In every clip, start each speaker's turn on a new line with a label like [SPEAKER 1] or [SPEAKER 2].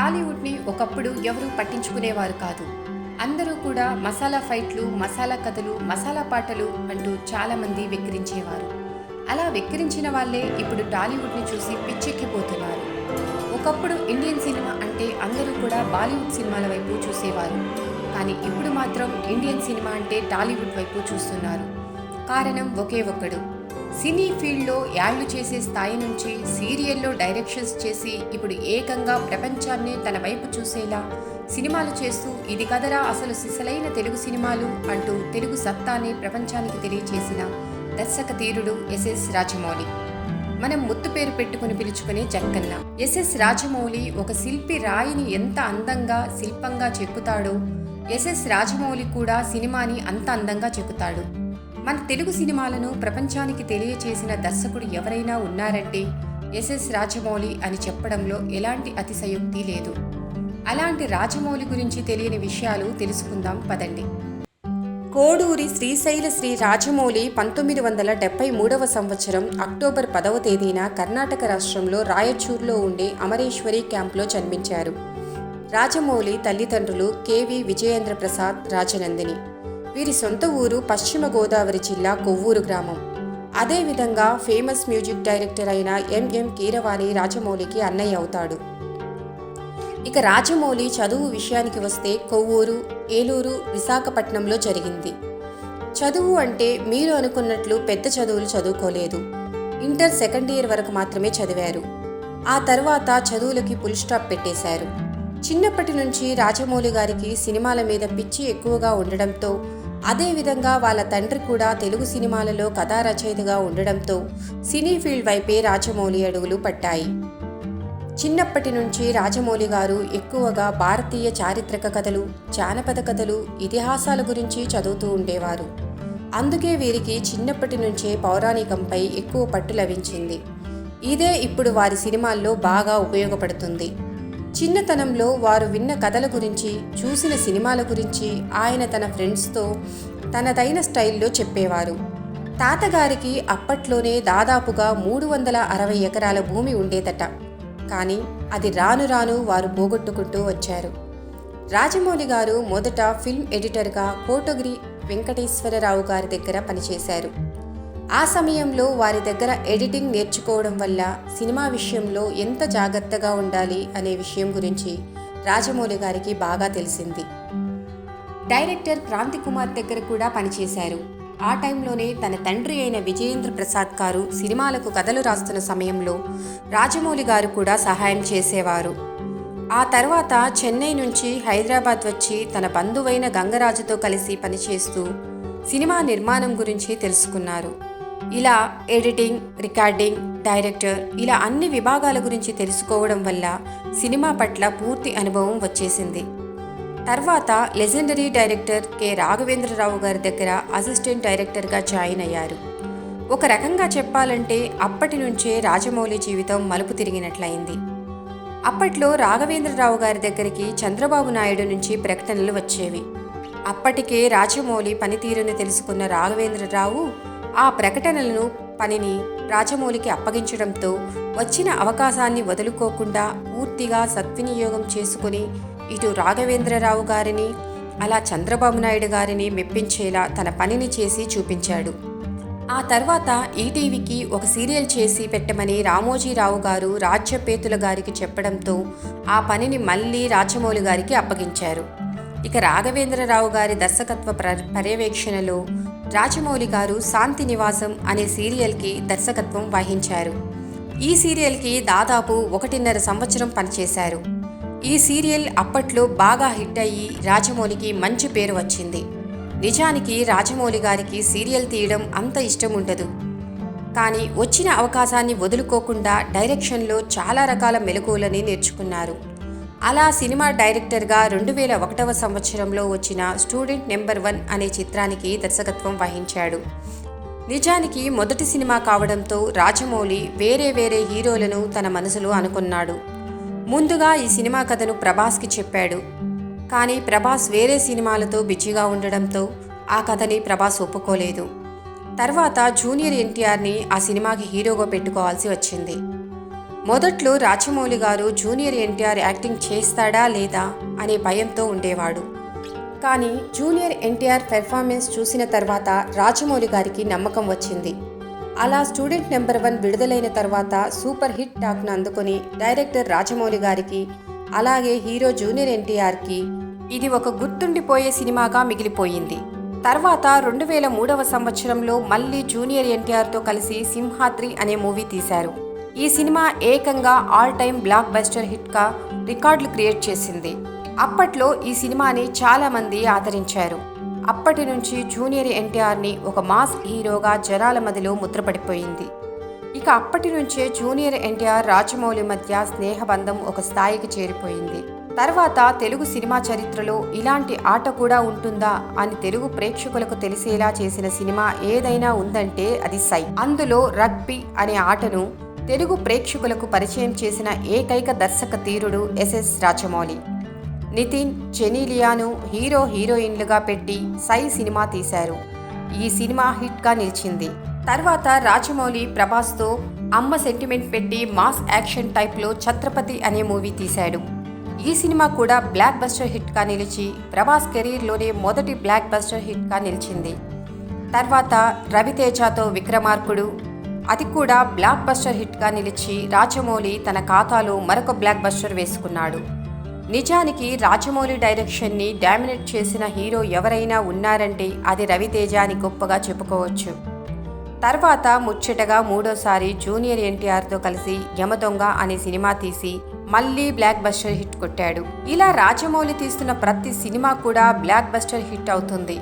[SPEAKER 1] టాలీవుడ్ని ఒకప్పుడు ఎవరూ పట్టించుకునేవారు కాదు. అందరూ కూడా మసాలా ఫైట్లు మసాలా కథలు మసాలా పాటలు అంటూ చాలామంది వెక్కిరించేవారు. అలా వెక్కిరించిన వాళ్ళే ఇప్పుడు టాలీవుడ్ని చూసి పిచ్చెక్కిపోతున్నారు. ఒకప్పుడు ఇండియన్ సినిమా అంటే అందరూ కూడా బాలీవుడ్ సినిమాల వైపు చూసేవారు. కానీ ఇప్పుడు మాత్రం ఇండియన్ సినిమా అంటే టాలీవుడ్ వైపు చూస్తున్నారు. కారణం ఒకే ఒక్కడు. సినీ ఫీల్డ్లో యాడ్లు చేసే స్థాయి నుంచి సీరియల్లో డైరెక్షన్స్ చేసి ఇప్పుడు ఏకంగా ప్రపంచాన్నే తన వైపు చూసేలా సినిమాలు చేస్తూ ఇది కదరా అసలు సిసలైన తెలుగు సినిమాలు అంటూ తెలుగు సత్తాన్ని ప్రపంచానికి తెలియచేసిన దర్శక తీరుడు ఎస్ఎస్ రాజమౌళి. మనం ముత్తు పేరు పెట్టుకుని పిలుచుకునే జక్కన్న. ఎస్ఎస్ రాజమౌళి ఒక శిల్పి రాయిని ఎంత అందంగా శిల్పంగా చెక్కుతాడో ఎస్ఎస్ రాజమౌళి కూడా సినిమాని అంత అందంగా చెక్కుతాడు. మన తెలుగు సినిమాలను ప్రపంచానికి తెలియచేసిన దర్శకుడు ఎవరైనా ఉన్నారంటే ఎస్ఎస్ రాజమౌళి అని చెప్పడంలో ఎలాంటి అతిశయోక్తి లేదు. అలాంటి రాజమౌళి గురించి తెలియని విషయాలు తెలుసుకుందాం పదండి. కోడూరి శ్రీశైల శ్రీ రాజమౌళి పంతొమ్మిది వందల డెబ్బై మూడవ సంవత్సరం అక్టోబర్ పదవ తేదీన కర్ణాటక రాష్ట్రంలో రాయచూర్లో ఉండే అమరేశ్వరి క్యాంప్లో జన్మించారు. రాజమౌళి తల్లిదండ్రులు కెవి విజయేంద్ర ప్రసాద్ రాజనందిని. వీరి సొంత ఊరు పశ్చిమ గోదావరి జిల్లా కొవ్వూరు గ్రామం. అదేవిధంగా ఫేమస్ మ్యూజిక్ డైరెక్టర్ అయిన ఎంఎం కీరవాణి రాజమౌళికి అన్నయ్య అవుతాడు. ఇక రాజమౌళి చదువు విషయానికి వస్తే కొవ్వూరు ఏలూరు విశాఖపట్నంలో జరిగింది. చదువు అంటే మీరు అనుకున్నట్లు పెద్ద చదువులు చదువుకోలేదు. ఇంటర్ సెకండ్ ఇయర్ వరకు మాత్రమే చదివారు. ఆ తర్వాత చదువులకి ఫుల్ స్టాప్ పెట్టేశారు. చిన్నప్పటి నుంచి రాజమౌళి గారికి సినిమాల మీద పిచ్చి ఎక్కువగా ఉండడంతో అదేవిధంగా వాళ్ళ తండ్రి కూడా తెలుగు సినిమాలలో కథా రచయితగా ఉండడంతో సినీ ఫీల్డ్ వైపే రాజమౌళి అడుగులు పట్టాయి. చిన్నప్పటి నుంచి రాజమౌళి గారు ఎక్కువగా భారతీయ చారిత్రక కథలు జానపద కథలు ఇతిహాసాల గురించి చదువుతూ ఉండేవారు. అందుకే వీరికి చిన్నప్పటి నుంచే పౌరాణికంపై ఎక్కువ పట్టు లభించింది. ఇదే ఇప్పుడు వారి సినిమాల్లో బాగా ఉపయోగపడుతుంది. చిన్నతనంలో వారు విన్న కథల గురించి చూసిన సినిమాల గురించి ఆయన తన ఫ్రెండ్స్తో తనదైన స్టైల్లో చెప్పేవారు. తాతగారికి అప్పట్లోనే దాదాపుగా మూడు వందల అరవై ఎకరాల భూమి ఉండేదట. కానీ అది రాను రాను వారు పోగొట్టుకుంటూ వచ్చారు. రాజమౌళి గారు మొదట ఫిల్మ్ ఎడిటర్గా కోటగిరి వెంకటేశ్వరరావు గారి దగ్గర పనిచేశారు. ఆ సమయంలో వారి దగ్గర ఎడిటింగ్ నేర్చుకోవడం వల్ల సినిమా విషయంలో ఎంత జాగ్రత్తగా ఉండాలి అనే విషయం గురించి రాజమౌళి గారికి బాగా తెలిసింది. డైరెక్టర్ క్రాంతి కుమార్ దగ్గర కూడా పనిచేశారు. ఆ టైంలోనే తన తండ్రి అయిన విజయేంద్ర ప్రసాద్ గారు సినిమాలకు కథలు రాస్తున్న సమయంలో రాజమౌళి గారు కూడా సహాయం చేసేవారు. ఆ తర్వాత చెన్నై నుంచి హైదరాబాద్ వచ్చి తన బంధువైన గంగరాజుతో కలిసి పనిచేస్తూ సినిమా నిర్మాణం గురించి తెలుసుకున్నారు. ఇలా ఎడిటింగ్ రికార్డింగ్ డైరెక్టర్ ఇలా అన్ని విభాగాల గురించి తెలుసుకోవడం వల్ల సినిమా పట్ల పూర్తి అనుభవం వచ్చేసింది. తర్వాత లెజెండరీ డైరెక్టర్ కె రాఘవేంద్రరావు గారి దగ్గర అసిస్టెంట్ డైరెక్టర్గా జాయిన్ అయ్యారు. ఒక రకంగా చెప్పాలంటే అప్పటి నుంచే రాజమౌళి జీవితం మలుపు తిరిగినట్లయింది. అప్పట్లో రాఘవేంద్రరావు గారి దగ్గరికి చంద్రబాబు నాయుడు నుంచి ప్రకటనలు వచ్చేవి. అప్పటికే రాజమౌళి పనితీరును తెలుసుకున్న రాఘవేంద్రరావు ఆ ప్రకటనలను పనిని రాజమౌళికి అప్పగించడంతో వచ్చిన అవకాశాన్ని వదులుకోకుండా పూర్తిగా సద్వినియోగం చేసుకుని ఇటు రాఘవేంద్రరావు గారిని అలా చంద్రబాబు నాయుడు గారిని మెప్పించేలా తన పనిని చేసి చూపించాడు. ఆ తర్వాత ఈటీవీకి ఒక సీరియల్ చేసి పెట్టమని రామోజీరావు గారు రాజ్యపేతుల గారికి చెప్పడంతో ఆ పనిని మళ్ళీ రాజమౌళి గారికి అప్పగించారు. ఇక రాఘవేంద్రరావు గారి దర్శకత్వ పర్యవేక్షణలో రాజమౌళి గారు శాంతి నివాసం అనే సీరియల్కి దర్శకత్వం వహించారు. ఈ సీరియల్కి దాదాపు ఒకటిన్నర సంవత్సరం పనిచేశారు. ఈ సీరియల్ అప్పట్లో బాగా హిట్ అయ్యి రాజమౌళికి మంచి పేరు వచ్చింది. నిజానికి రాజమౌళి గారికి సీరియల్ తీయడం అంత ఇష్టం ఉండదు. కానీ వచ్చిన అవకాశాన్ని వదులుకోకుండా డైరెక్షన్లో చాలా రకాల మెలకువలని నేర్చుకున్నారు. అలా సినిమా డైరెక్టర్గా రెండు వేల ఒకటవ సంవత్సరంలో వచ్చిన స్టూడెంట్ నెంబర్ వన్ అనే చిత్రానికి దర్శకత్వం వహించాడు. నిజానికి మొదటి సినిమా కావడంతో రాజమౌళి వేరే వేరే హీరోలను తన మనసులో అనుకున్నాడు. ముందుగా ఈ సినిమా కథను ప్రభాస్కి చెప్పాడు. కానీ ప్రభాస్ వేరే సినిమాలతో బిజీగా ఉండడంతో ఆ కథని ప్రభాస్ ఒప్పుకోలేదు. తర్వాత జూనియర్ ఎన్టీఆర్ని ఆ సినిమాకి హీరోగా పెట్టుకోవాల్సి వచ్చింది. మొదట్లో రాజమౌళి గారు జూనియర్ ఎన్టీఆర్ యాక్టింగ్ చేస్తాడా లేదా అనే భయంతో ఉండేవాడు. కానీ జూనియర్ ఎన్టీఆర్ పెర్ఫార్మెన్స్ చూసిన తర్వాత రాజమౌళి గారికి నమ్మకం వచ్చింది. అలా స్టూడెంట్ నెంబర్ వన్ విడుదలైన తర్వాత సూపర్ హిట్ టాక్ను అందుకొని డైరెక్టర్ రాజమౌళి గారికి అలాగే హీరో జూనియర్ ఎన్టీఆర్కి ఇది ఒక గుర్తుండిపోయే సినిమాగా మిగిలిపోయింది. తర్వాత రెండు వేల మూడవ సంవత్సరంలో మళ్ళీ జూనియర్ ఎన్టీఆర్తో కలిసి సింహాద్రి అనే మూవీ తీశారు. ఈ సినిమా ఏకంగా ఆల్ టైమ్ బ్లాక్ బస్టర్ హిట్గా రికార్డులు క్రియేట్ చేసింది. అప్పట్లో ఈ సినిమాని చాలామంది ఆదరించారు. అప్పటి నుంచి జూనియర్ ఎన్టీఆర్ని ఒక మాస్ హీరోగా జనాల మదిలో ముద్రపడిపోయింది. ఇక అప్పటి నుంచే జూనియర్ ఎన్టీఆర్ రాజమౌళి మధ్య స్నేహబంధం ఒక స్థాయికి చేరిపోయింది. తర్వాత తెలుగు సినిమా చరిత్రలో ఇలాంటి ఆట కూడా ఉంటుందా అని తెలుగు ప్రేక్షకులకు తెలిసేలా చేసిన సినిమా ఏదైనా ఉందంటే అది సై. అందులో రగ్బీ అనే ఆటను తెలుగు ప్రేక్షకులకు పరిచయం చేసిన ఏకైక దర్శక తీరుడు ఎస్ఎస్ రాజమౌళి. నితిన్ జెనీలియాను హీరో హీరోయిన్లుగా పెట్టి సై సినిమా తీశారు. ఈ సినిమా హిట్గా నిలిచింది. తర్వాత రాజమౌళి ప్రభాస్తో అమ్మ సెంటిమెంట్ పెట్టి మాస్ యాక్షన్ టైప్లో ఛత్రపతి అనే మూవీ తీశాడు. ఈ సినిమా కూడా బ్లాక్ బస్టర్ హిట్గా నిలిచి ప్రభాస్ కెరీర్లోనే మొదటి బ్లాక్ బస్టర్ హిట్గా నిలిచింది. తర్వాత రవితేజతో విక్రమార్కుడు అది కూడా బ్లాక్ బస్టర్ హిట్గా నిలిచి రాజమౌళి తన ఖాతాలో మరొక బ్లాక్ బస్టర్ వేసుకున్నాడు. నిజానికి రాజమౌళి డైరెక్షన్ని డామినేట్ చేసిన హీరో ఎవరైనా ఉన్నారంటే అది రవితేజ అని గొప్పగా చెప్పుకోవచ్చు. తర్వాత ముచ్చటగా మూడోసారి జూనియర్ ఎన్టీఆర్తో కలిసి యమదొంగ అనే సినిమా తీసి మళ్ళీ బ్లాక్ బస్టర్ హిట్ కొట్టాడు. ఇలా రాజమౌళి తీస్తున్న ప్రతి సినిమా కూడా బ్లాక్ బస్టర్ హిట్ అవుతుంది.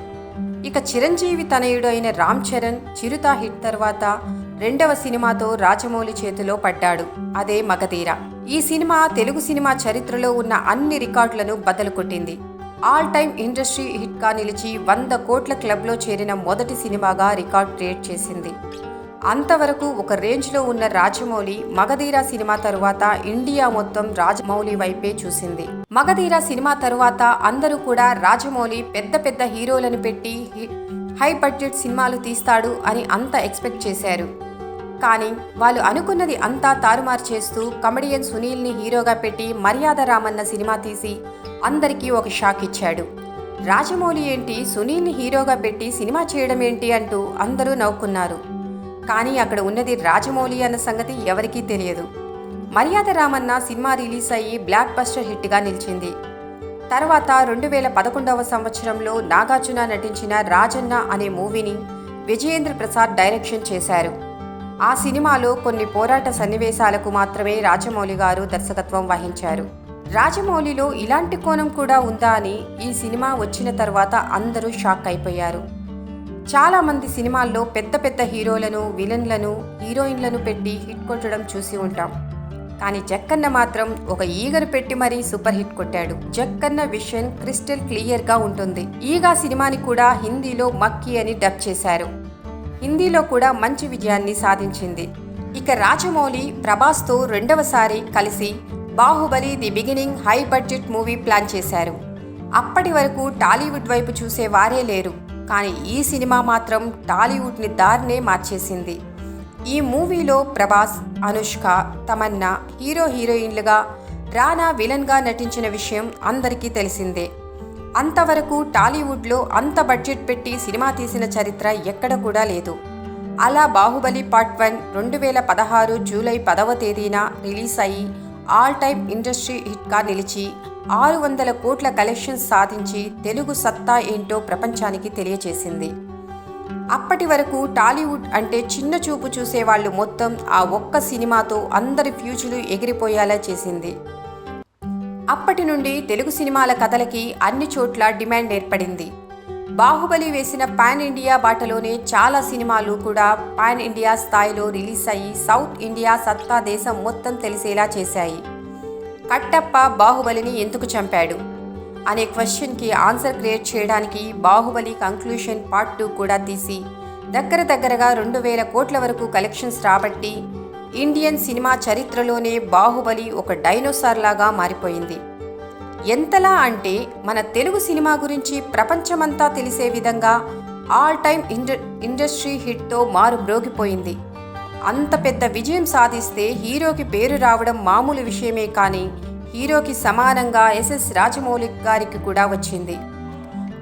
[SPEAKER 1] ఇక చిరంజీవి తనయుడు అయిన రామ్ చరణ్ చిరుత హిట్ తర్వాత రెండవ సినిమాతో రాజమౌళి చేతిలో పడ్డాడు. అదే మగధీర. ఈ సినిమా తెలుగు సినిమా చరిత్రలో ఉన్న అన్ని రికార్డులను బదలు కొట్టింది ఆల్ టైమ్ ఇండస్ట్రీ హిట్గా నిలిచి వంద కోట్ల క్లబ్లో చేరిన మొదటి సినిమాగా రికార్డ్ క్రియేట్ చేసింది. అంతవరకు ఒక రేంజ్లో ఉన్న రాజమౌళి మగధీర సినిమా తరువాత ఇండియా మొత్తం రాజమౌళి వైపే చూసింది. మగధీర సినిమా తరువాత అందరూ కూడా రాజమౌళి పెద్ద పెద్ద హీరోలను పెట్టి హై బడ్జెట్ సినిమాలు తీస్తాడు అని అంత ఎక్స్పెక్ట్ చేశారు. కానీ వాళ్ళు అనుకున్నది అంతా తారుమారు చేస్తూ కమెడియన్ సునీల్ని హీరోగా పెట్టి మర్యాద రామన్న సినిమా తీసి అందరికీ ఒక షాక్ ఇచ్చాడు. రాజమౌళి ఏంటి? సునీల్ని హీరోగా పెట్టి సినిమా చేయడం ఏంటి అంటూ అందరూ నవ్వుకున్నారు. కానీ అక్కడ ఉన్నది రాజమౌళి అన్న సంగతి ఎవరికీ తెలియదు. మర్యాద రామన్న సినిమా రిలీజ్ అయ్యి బ్లాక్ బస్టర్ హిట్గా నిలిచింది. తర్వాత రెండు వేల పదకొండవ సంవత్సరంలో నాగార్జున నటించిన రాజన్న అనే మూవీని విజయేంద్ర ప్రసాద్ డైరెక్షన్ చేశారు. ఆ సినిమాలో కొన్ని పోరాట సన్నివేశాలకు మాత్రమే రాజమౌళి గారు దర్శకత్వం వహించారు. రాజమౌళిలో ఇలాంటి కోణం కూడా ఉందా అని ఈ సినిమా వచ్చిన తర్వాత అందరూ షాక్ అయిపోయారు. చాలామంది సినిమాల్లో పెద్ద పెద్ద హీరోలను విలన్లను హీరోయిన్లను పెట్టి హిట్ కొట్టడం చూసి ఉంటాం. కానీ జక్కన్న మాత్రం ఒక ఈగను పెట్టి మరీ సూపర్ హిట్ కొట్టాడు. జక్కన్న విషన్ క్రిస్టల్ క్లియర్గా ఉంటుంది. ఈగా సినిమాని కూడా హిందీలో మక్కీ అని డబ్ చేశారు. హిందీలో కూడా మంచి విజయాన్ని సాధించింది. ఇక రాజమౌళి ప్రభాస్తో రెండవసారి కలిసి Baahubali the beginning high budget movie plan చేశారు. అప్పటి వరకు టాలీవుడ్ వైపు చూసే వారే లేరు. కానీ ఈ సినిమా మాత్రం టాలీవుడ్ని దారినే మార్చేసింది. ఈ మూవీలో ప్రభాస్ అనుష్క తమన్నా హీరో హీరోయిన్లుగా రానా విలన్గా నటించిన విషయం అందరికీ తెలిసిందే. అంతవరకు టాలీవుడ్లో అంత బడ్జెట్ పెట్టి సినిమా తీసిన చరిత్ర ఎక్కడ కూడా లేదు. అలా బాహుబలి పార్ట్ వన్ రెండు వేల పదహారు జూలై పదవ తేదీన రిలీజ్ అయ్యి ఆల్ టైమ్ ఇండస్ట్రీ హిట్గా నిలిచి ఆరు వందల కోట్ల కలెక్షన్స్ సాధించి తెలుగు సత్తా ఏంటో ప్రపంచానికి తెలియచేసింది. అప్పటి వరకు టాలీవుడ్ అంటే చిన్న చూపు చూసేవాళ్ళు మొత్తం ఆ ఒక్క సినిమాతో అందరి ఫ్యూచులు ఎగిరిపోయేలా చేసింది. అప్పటి నుండి తెలుగు సినిమాల కథలకి అన్ని చోట్ల డిమాండ్ ఏర్పడింది. బాహుబలి వేసిన పాన్ ఇండియా బాటలోనే చాలా సినిమాలు కూడా పాన్ ఇండియా స్థాయిలో రిలీజ్ అయ్యి సౌత్ ఇండియా సత్తా దేశం మొత్తం తెలిసేలా చేశాయి. కట్టప్ప బాహుబలిని ఎందుకు చంపాడు? అనే క్వశ్చన్కి ఆన్సర్ క్రియేట్ చేయడానికి బాహుబలి కంక్లూషన్ పార్ట్ టూ కూడా తీసి దగ్గర దగ్గరగా రెండు వేల కోట్ల వరకు కలెక్షన్స్ రాబట్టి ఇండియన్ సినిమా చరిత్రలోనే బాహుబలి ఒక డైనోసార్ లాగా మారిపోయింది. ఎంతలా అంటే మన తెలుగు సినిమా గురించి ప్రపంచమంతా తెలిసే విధంగా ఆల్ టైమ్ ఇండ ఇండస్ట్రీ హిట్తో మారు మ్రోగిపోయింది. అంత పెద్ద విజయం సాధిస్తే హీరోకి పేరు రావడం మామూలు విషయమే కానీ హీరోకి సమానంగా ఎస్ఎస్ రాజమౌళి గారికి కూడా వచ్చింది.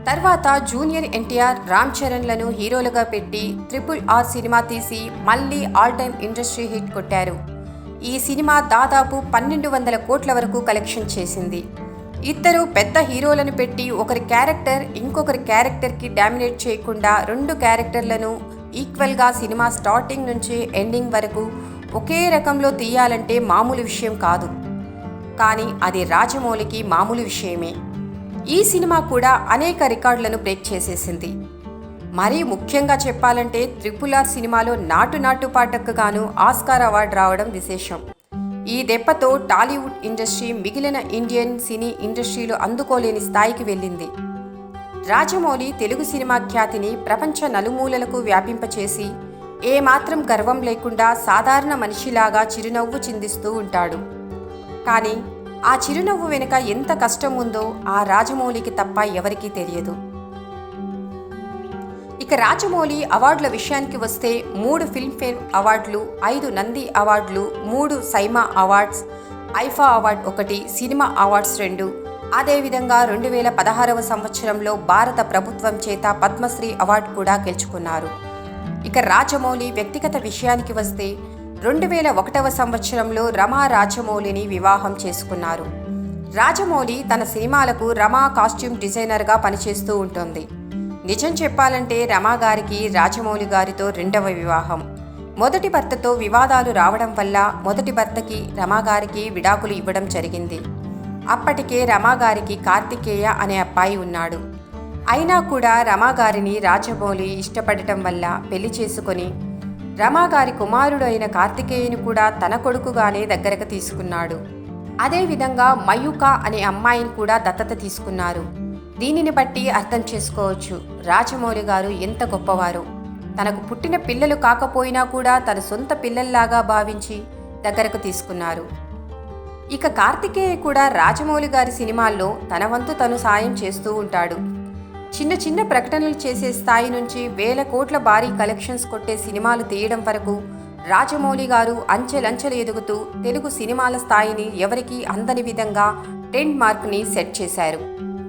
[SPEAKER 1] తర్వాత జూనియర్ ఎన్టీఆర్ రామ్ చరణ్లను హీరోలుగా పెట్టి ట్రిపుల్ ఆర్ సినిమా తీసి మళ్ళీ ఆల్ టైమ్ ఇండస్ట్రీ హిట్ కొట్టారు. ఈ సినిమా దాదాపు పన్నెండు వందల కోట్ల వరకు కలెక్షన్ చేసింది. ఇద్దరు పెద్ద హీరోలను పెట్టి ఒకరి క్యారెక్టర్ ఇంకొకరి క్యారెక్టర్కి డామినేట్ చేయకుండా రెండు క్యారెక్టర్లను ఈక్వల్గా సినిమా స్టార్టింగ్ నుంచి ఎండింగ్ వరకు ఒకే రకంలో తీయాలంటే మామూలు విషయం కాదు. కానీ అది రాజమౌళికి మామూలు విషయమే. ఈ సినిమా కూడా అనేక రికార్డులను బ్రేక్ చేసేసింది. మరీ ముఖ్యంగా చెప్పాలంటే త్రిపుల్ ఆర్ సినిమాలో నాటు నాటు పాటకు గాను ఆస్కార్ అవార్డు రావడం విశేషం. ఈ దెబ్బతో టాలీవుడ్ ఇండస్ట్రీ మిగిలిన ఇండియన్ సినీ ఇండస్ట్రీలు అందుకోలేని స్థాయికి వెళ్ళింది. రాజమౌళి తెలుగు సినిమా ఖ్యాతిని ప్రపంచ నలుమూలలకు వ్యాపింపచేసి ఏమాత్రం గర్వం లేకుండా సాధారణ మనిషిలాగా చిరునవ్వు చిందిస్తూ ఉంటాడు. కానీ ఆ చిరునవ్వు వెనుక ఎంత కష్టం ఉందో ఆ రాజమౌళికి తప్ప ఎవరికీ తెలియదు. ఇక రాజమౌళి అవార్డుల విషయానికి వస్తే మూడు ఫిల్మ్ఫేర్ అవార్డులు ఐదు నంది అవార్డులు మూడు సైమా అవార్డ్స్ ఐఫా అవార్డ్ ఒకటి సినిమా అవార్డ్స్ రెండు. అదేవిధంగా రెండు వేల పదహారవ సంవత్సరంలో భారత ప్రభుత్వం చేత పద్మశ్రీ అవార్డు కూడా గెలుచుకున్నారు. ఇక రాజమౌళి వ్యక్తిగత విషయానికి వస్తే రెండు వేల ఒకటవ సంవత్సరంలో రమా రాజమౌళిని వివాహం చేసుకున్నారు. రాజమౌళి తన సినిమాలకు రమా కాస్ట్యూమ్ డిజైనర్గా పనిచేస్తూ ఉంటుంది. నిజం చెప్పాలంటే రమా గారికి రాజమౌళి గారితో రెండవ వివాహం. మొదటి భర్తతో వివాదాలు రావడం వల్ల మొదటి భర్తకి రమా గారికి విడాకులు ఇవ్వడం జరిగింది. అప్పటికే రమా గారికి కార్తికేయ అనే అబ్బాయి ఉన్నాడు. అయినా కూడా రమా గారిని రాజమౌళి ఇష్టపడటం వల్ల పెళ్ళి చేసుకొని రమా గారి కుమారుడు అయిన కార్తికేయుని కూడా తన కొడుకుగానే దగ్గరకు తీసుకున్నాడు. అదేవిధంగా మయూక అనే అమ్మాయిని కూడా దత్తత తీసుకున్నారు. దీనిని బట్టి అర్థం చేసుకోవచ్చు రాజమౌళి గారు ఎంత గొప్పవారు. తనకు పుట్టిన పిల్లలు కాకపోయినా కూడా తన సొంత పిల్లల్లాగా భావించి దగ్గరకు తీసుకున్నారు. ఇక కార్తికేయ కూడా రాజమౌళి గారి సినిమాల్లో తన వంతు తను సాయం చేస్తూ ఉంటాడు. చిన్న చిన్న ప్రకటనలు చేసే స్థాయి నుంచి వేల కోట్ల భారీ కలెక్షన్స్ కొట్టే సినిమాలు తీయడం వరకు రాజమౌళి గారు అంచెలంచెలు ఎదుగుతూ తెలుగు సినిమాల స్థాయిని ఎవరికీ అందని విధంగా ట్రెండ్ మార్క్ని సెట్ చేశారు.